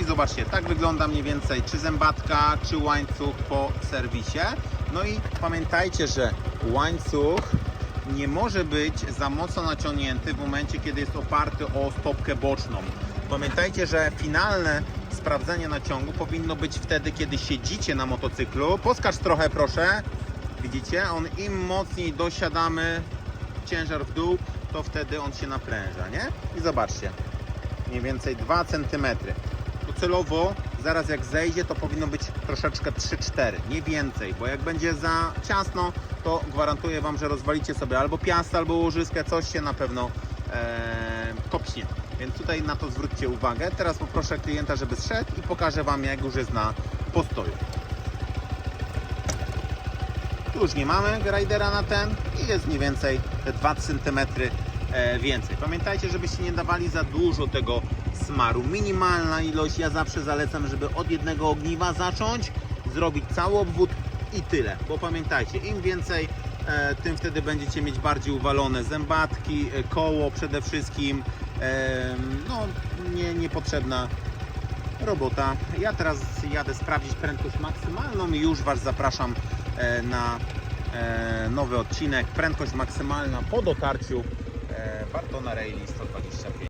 i zobaczcie, tak wygląda mniej więcej czy zębatka, czy łańcuch po serwisie. No i pamiętajcie, że łańcuch nie może być za mocno naciągnięty w momencie, kiedy jest oparty o stopkę boczną. Pamiętajcie, że finalne sprawdzenie naciągu powinno być wtedy, kiedy siedzicie na motocyklu. Poskacz trochę proszę. Widzicie? On im mocniej dosiadamy ciężar w dół, to wtedy on się napręża, nie? I zobaczcie, mniej więcej 2 cm. Docelowo, zaraz jak zejdzie, to powinno być troszeczkę 3-4, nie więcej, bo jak będzie za ciasno, to gwarantuję Wam, że rozwalicie sobie albo piast, albo łożyskę, coś się na pewno e, kopśnie. Więc tutaj na to zwróćcie uwagę. Teraz poproszę klienta, żeby zszedł i pokażę Wam, jak już jest na postoju. Tu już nie mamy gradera na ten i jest mniej więcej te 2 cm więcej. Pamiętajcie, żebyście nie dawali za dużo tego smaru. Minimalna ilość, ja zawsze zalecam, żeby od jednego ogniwa zacząć, zrobić cały obwód i tyle. Bo pamiętajcie, im więcej, e, tym wtedy będziecie mieć bardziej uwalone zębatki, e, koło przede wszystkim. E, no, nie, niepotrzebna robota. Ja teraz jadę sprawdzić prędkość maksymalną i już Was zapraszam e, na e, nowy odcinek. Prędkość maksymalna po dotarciu e, Bartona Rally 125.